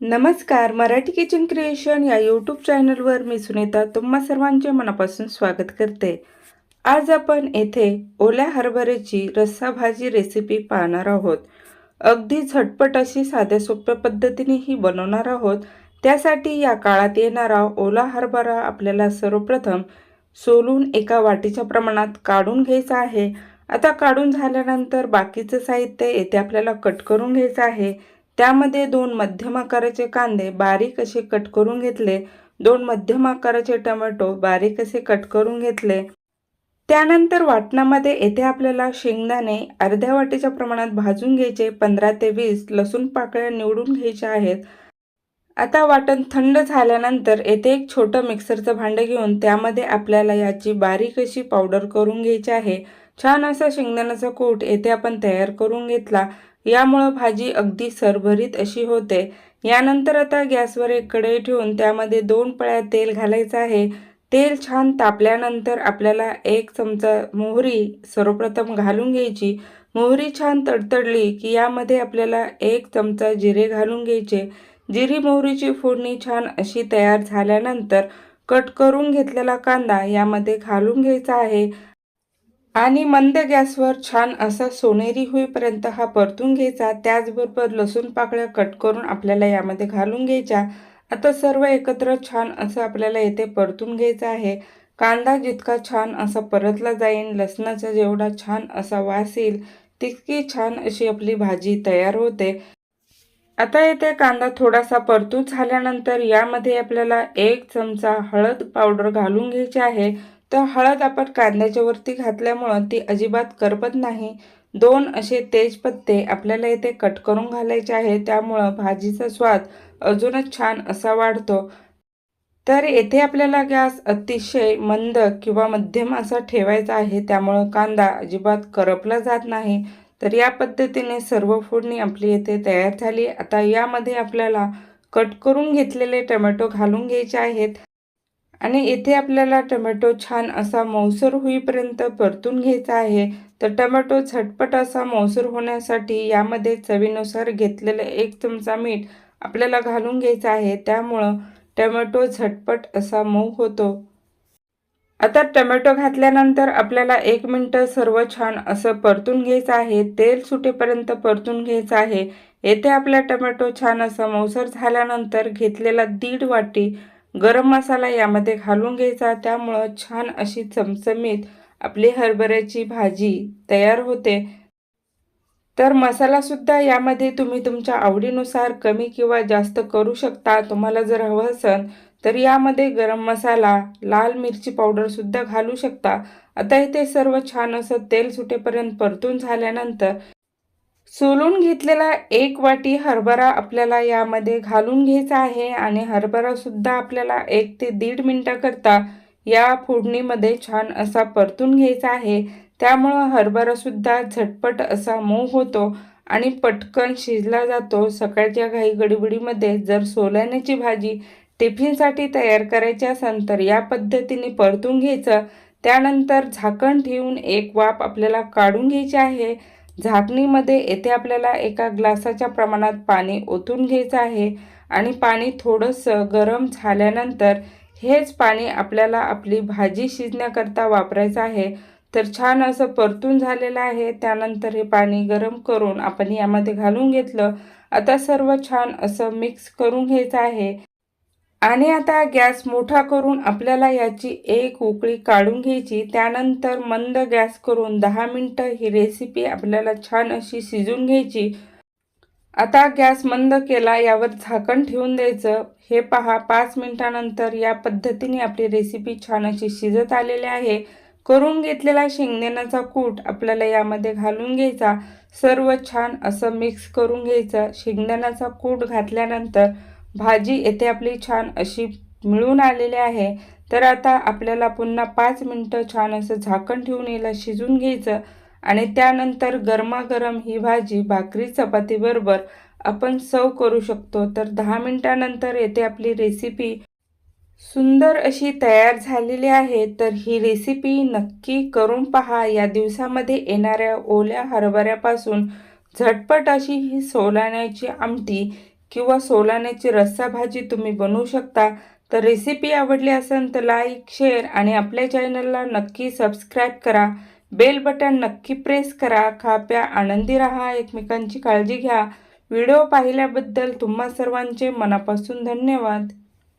नमस्कार Marathi kitchen creation या YouTube चॅनलवर मी सुनीता तुम्हा सर्वांचे मनापासून स्वागत करते. आज आपण येथे ओल्या हरभऱ्याची रस्सा भाजी रेसिपी पाहणार आहोत. अगदी झटपट अशी साध्या सोप्या पद्धतीने ही बनवणार आहोत. त्यासाठी या काळात येणारा ओला हरभरा आपल्याला सर्वप्रथम सोलून एका वाटीच्या प्रमाणात काढून घ्यायचा आहे. आता काढून झाल्यानंतर बाकीचं साहित्य येथे आपल्याला कट करून घ्यायचं आहे. त्यामध्ये दोन मध्यम आकाराचे कांदे बारीक असे कट करून घेतले. दोन मध्यम आकाराचे टमॅटो बारीक असे कट करून घेतले. त्यानंतर वाटणामध्ये येथे आपल्याला शेंगदाणे अर्ध्या वाटीच्या प्रमाणात भाजून घ्यायचे. पंधरा ते वीस लसूण पाकळ्या निवडून घ्यायच्या आहेत. आता वाटण थंड झाल्यानंतर येथे एक छोटं मिक्सरचं भांडं घेऊन त्यामध्ये आपल्याला याची बारीक अशी पावडर करून घ्यायची आहे. छान असा शेंगदाण्याचा कूट येथे आपण तयार करून घेतला. यामुळं भाजी अगदी सरभरीत अशी होते. यानंतर आता गॅसवर एक कढई ठेवून त्यामध्ये दोन पळ्या तेल घालायचं आहे. तेल छान तापल्यानंतर आपल्याला एक चमचा मोहरी सर्वप्रथम घालून घ्यायची. मोहरी छान तडतडली की यामध्ये आपल्याला एक चमचा जिरे घालून घ्यायचे. जिरी मोहरीची फोडणी छान अशी तयार झाल्यानंतर कट करून घेतलेला कांदा यामध्ये घालून घ्यायचा आहे. आणि मंद गॅसवर छान असा सोनेरी होईपर्यंत हा परतून घ्यायचा. त्याचबरोबर लसूण पाकळ्या कट करून आपल्याला यामध्ये घालून घ्यायच्या. आता सर्व एकत्र छान असं आपल्याला येथे परतून घ्यायचं आहे. कांदा जितका छान असा परतला जाईल लसणाचा जेवढा छान असा वास येईल तितकी छान अशी आपली भाजी तयार होते. आता येथे कांदा थोडासा परतून झाल्यानंतर यामध्ये आपल्याला एक चमचा हळद पावडर घालून घ्यायची आहे. तर हळद आपण कांद्याच्या वरती घातल्यामुळं ती अजिबात करपत नाही. दोन असे तेजपत्ते आपल्याला इथे कट करून घालायचे आहे त्यामुळं भाजीचा स्वाद अजूनच छान असा वाढतो. तर येथे आपल्याला गॅस अतिशय मंद किंवा मध्यम असा ठेवायचा आहे. त्यामुळं कांदा अजिबात करपला जात नाही. तर या पद्धतीने सर्व फोडणी आपली येथे तयार झाली. आता यामध्ये आपल्याला कट करून घेतलेले टोमॅटो घालून घ्यायचे आहेत. आणि इथे आपल्याला टमॅटो छान असा मौसर होईपर्यंत परतून घ्यायचा आहे. तर टमॅटो झटपट असा मौसर होण्यासाठी यामध्ये चवीनुसार घेतलेलं एक चमचा मीठ आपल्याला घालून घ्यायचं आहे. त्यामुळं टमॅटो झटपट असा मऊ होतो. आता टमॅटो घातल्यानंतर आपल्याला एक मिनटं सर्व छान असं परतून घ्यायचं आहे. तेल सुटेपर्यंत परतून घ्यायचं आहे. येथे आपला टमॅटो छान असा मौसर झाल्यानंतर घेतलेला दीड वाटी गरम मसाला यामध्ये घालून घ्यायचा. त्यामुळं छान अशी चमचमीत आपली हरभऱ्याची भाजी तयार होते. तर मसालासुद्धा यामध्ये तुम्ही तुमच्या आवडीनुसार कमी किंवा जास्त करू शकता. तुम्हाला जर हवं असेल तर यामध्ये गरम मसाला लाल मिरची पावडरसुद्धा घालू शकता. आता इथे सर्व छान असं तेल सुटेपर्यंत परतून झाल्यानंतर सोलून घेतलेला एक वाटी हरभरा आपल्याला यामध्ये घालून घ्यायचा आहे आणि हरभरासुद्धा आपल्याला एक ते दीड मिनटाकरता या फोडणीमध्ये छान असा परतून घ्यायचा आहे. त्यामुळं हरभरासुद्धा झटपट असा मऊ होतो आणि पटकन शिजला जातो. सकाळच्या घाई गडबडीमध्ये जर सोल्याण्याची भाजी टिफिनसाठी तयार करायची असेल तर या पद्धतीने परतून घ्यायचं. त्यानंतर झाकण ठेवून एक वाफ आपल्याला काढून घ्यायची आहे. झाकणीमध्ये येथे आपल्याला एका ग्लासाच्या प्रमाणात पाणी ओतून घ्यायचं आहे आणि पाणी थोडंसं गरम झाल्यानंतर हेच पाणी आपल्याला आपली भाजी शिजण्याकरता वापरायचं आहे. तर छान असं परतून झालेलं आहे. त्यानंतर हे पाणी गरम करून आपण यामध्ये घालून घेतलं. आता सर्व छान असं मिक्स करून घ्यायचं आहे. आणि आता गॅस मोठा करून आपल्याला याची एक उकळी काढून घ्यायची. त्यानंतर मंद गॅस करून दहा मिनटं ही रेसिपी आपल्याला छान अशी शिजून घ्यायची. आता गॅस मंद केला यावर झाकण ठेवून द्यायचं. हे पहा पाच मिनटानंतर या पद्धतीने आपली रेसिपी छान अशी शिजत आलेली आहे. करून घेतलेला शेंगदाण्याचा कूट आपल्याला यामध्ये घालून घ्यायचा. सर्व छान असं मिक्स करून घ्यायचं. शेंगदाण्याचा कूट घातल्यानंतर भाजी येथे आपली छान अशी मिळून आलेली आहे. तर आता आपल्याला पुन्हा पाच मिनटं छान असं झाकण ठेवून याला शिजून घ्यायचं आणि त्यानंतर गरमागरम ही भाजी भाकरी चपातीबरोबर आपण सर्व करू शकतो. तर दहा मिनटानंतर येथे आपली रेसिपी सुंदर अशी तयार झालेली आहे. तर ही रेसिपी नक्की करून पहा. या दिवसामध्ये येणाऱ्या ओल्या हरभऱ्यापासून झटपट अशी ही सोलाण्याची आमटी किंवा सोलाण्याची रस्सा भाजी तुम्ही बनवू शकता. तर रेसिपी आवडली असेल तर लाईक शेअर आणि आपल्या चॅनलला नक्की सबस्क्राईब करा. बेल बटन नक्की प्रेस करा. खाप्या आनंदी राहा. एकमेकांची काळजी घ्या. व्हिडिओ पाहिल्याबद्दल तुम्हा सर्वांचे मनापासून धन्यवाद.